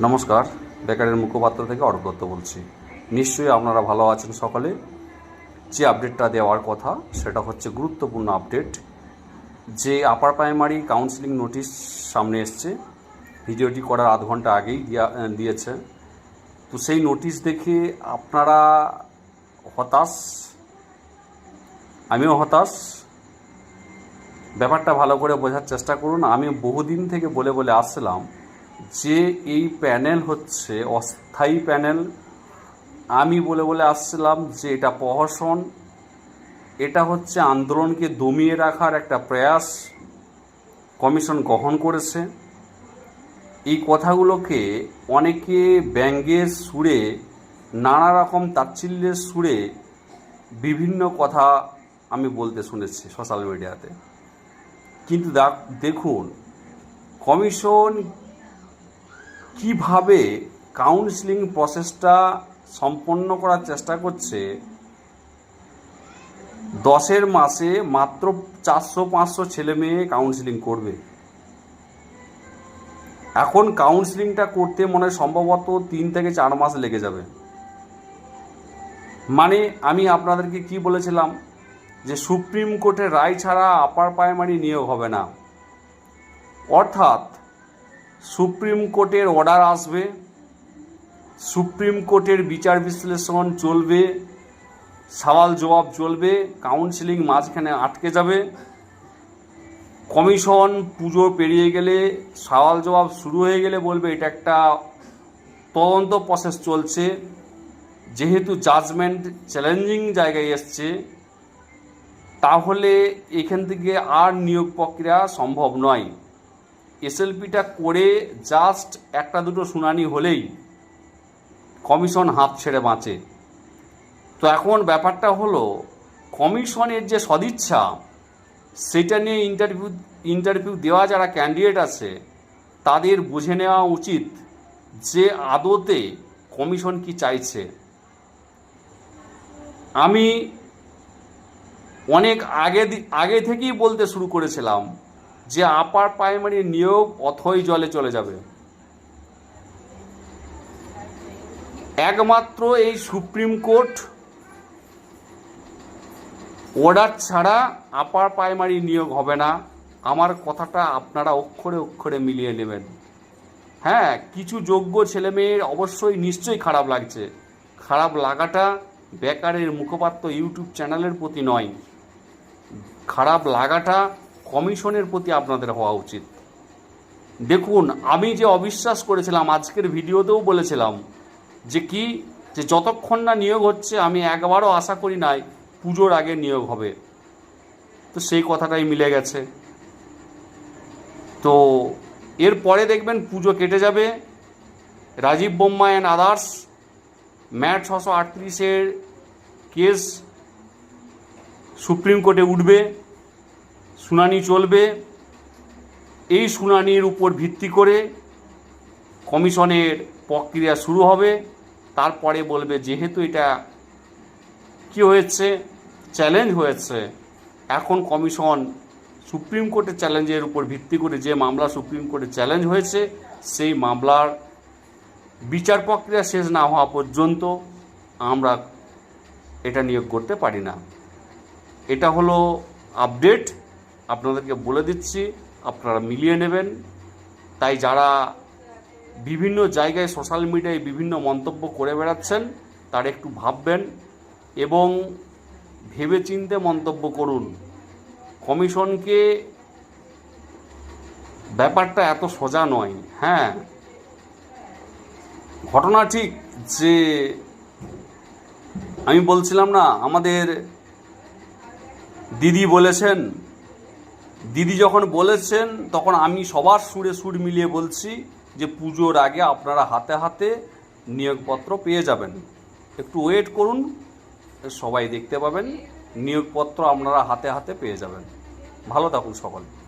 নমস্কার, বেকারের মুখপাত্র থেকে অর্গত বলছি। নিশ্চয়ই আপনারা ভালো আছেন সকলে। যে আপডেটটা দেওয়ার কথা, সেটা হচ্ছে গুরুত্বপূর্ণ আপডেট যে আপার প্রাইমারি কাউন্সিলিং নোটিশ সামনে এসছে, ভিডিওটি করার আধ ঘণ্টা আগেই দিয়া- দিয়েছে। তো সেই নোটিশ দেখে আপনারা হতাশ? আমিও হতাশ। ব্যাপারটা ভালো করে বোঝার চেষ্টা করুন। আমি বহুদিন থেকে বলে বলে আসছিলাম যে এই প্যানেল হচ্ছে অস্থায়ী প্যানেল, আমি বলে বলে আসছিলাম যে এটা প্রহসন, এটা হচ্ছে আন্দোলনকে দমিয়ে রাখার একটা প্রয়াস কমিশন গ্রহণ করেছে। এই কথাগুলোকে অনেকে ব্যঙ্গের সুরে, নানা রকম তাচ্ছিল্যের সুরে বিভিন্ন কথা আমি বলতে শুনেছি সোশ্যাল মিডিয়াতে। কিন্তু দেখুন, কমিশন কীভাবে কাউন্সিলিং প্রসেসটা সম্পন্ন করার চেষ্টা করছে, দশের মাসে মাত্র চারশো, পাঁচশো ছেলে মেয়ে কাউন্সিলিং করবে। এখন কাউন্সিলিংটা করতে মনে সম্ভবত তিন থেকে চার মাস লেগে যাবে। মানে আমি আপনাদেরকে কি বলেছিলাম, যে সুপ্রিম কোর্টের রায় ছাড়া আপার প্রাইমারি নিয়োগ হবে না। অর্থাৎ সুপ্রিম কোর্টের অর্ডার আসবে, সুপ্রিম কোর্টের বিচার বিশ্লেষণ চলবে, সওয়াল জবাব চলবে, কাউন্সিলিং মাঝখানে আটকে যাবে। কমিশন পুজো পেরিয়ে গেলে সওয়াল জবাব শুরু হয়ে গেলে বলবে এটা একটা তদন্ত প্রসেস চলছে। যেহেতু জাজমেন্ট চ্যালেঞ্জিং জায়গায় এসছে, তাহলে এখান থেকে আর নিয়োগ প্রক্রিয়া সম্ভব নয়। এসএলপিটা করে জাস্ট একটা দুটো শুনানি হলেই কমিশন হাত ছেড়ে বাঁচে। তো এখন ব্যাপারটা হলো, কমিশনের যে সদিচ্ছা, সেটা নিয়ে ইন্টারভিউ ইন্টারভিউ দেওয়া যারা ক্যান্ডিডেট আছে, তাদের বুঝে নেওয়া উচিত যে আদতে কমিশন কি চাইছে। আমি অনেক আগে আগে থেকেই বলতে শুরু করেছিলাম যে আপার প্রাইমারি নিয়োগ অথই জলে চলে যাবে। একমাত্র এই সুপ্রিম কোর্ট অর্ডার ছাড়া আপার প্রাইমারি নিয়োগ হবে না। আমার কথাটা আপনারা অক্ষরে অক্ষরে মিলিয়ে নেবেন। হ্যাঁ কিছু যোগ্য ছেলেমেয়ের অবশ্যই নিশ্চয়ই খারাপ লাগছে। খারাপ লাগাটা বেকারের মুখপাত্র ইউটিউব চ্যানেলের প্রতি নয়। খারাপ লাগাটা কমিশনের প্রতি আপনাদের হওয়া উচিত। দেখুন, আমি যে অবিশ্বাস করেছিলাম, আজকের ভিডিওতেও বলেছিলাম যে কি, যে যতক্ষণ না নিয়োগ হচ্ছে, আমি একবারও আশা করি নাই পুজোর আগে নিয়োগ হবে। তো সেই কথাটাই মিলে গেছে। তো এরপরে দেখবেন পুজো কেটে যাবে। Rajib Bomma and others MAT ছশো আটত্রিশের কেস সুপ্রিম কোর্টে উঠবে। শুনানি চলবে। এই শুনানির উপর ভিত্তি করে কমিশনের প্রক্রিয়া শুরু হবে। তারপরে বলবে, যেহেতু এটা কি হয়েছে? চ্যালেঞ্জ হয়েছে। এখন কমিশন সুপ্রিম কোর্টের চ্যালেঞ্জের উপর ভিত্তি করে যে মামলা সুপ্রিম কোর্টে চ্যালেঞ্জ হয়েছে, সেই মামলার বিচার প্রক্রিয়া শেষ না হওয়া পর্যন্ত আমরা এটা নিয়োগ করতে পারি না। এটা হলো আপডেট। আপনাদেরকে বলে দিচ্ছি, আপনারা মিলিয়ে নেবেন। তাই যারা বিভিন্ন জায়গায় সোশ্যাল মিডিয়ায় বিভিন্ন মন্তব্য করে বেড়াচ্ছেন, তার একটু ভাববেন এবং ভেবেচিন্তে মন্তব্য করুন। কমিশনকে ব্যাপারটা এত সোজা নয় হ্যাঁ। ঘটনা ঠিক যে আমি বলছিলাম না, আমাদের দিদি বলেছেন দিদি যখন বলেছেন, তখন আমি সবার সুরে সুর মিলিয়ে বলছি যে পুজোর আগে আপনারা হাতে হাতে নিয়োগপত্র পেয়ে যাবেন। একটু ওয়েট করুন, সবাই দেখতে পাবেন, নিয়োগপত্র আপনারা হাতে হাতে পেয়ে যাবেন। ভালো থাকুন সকলে।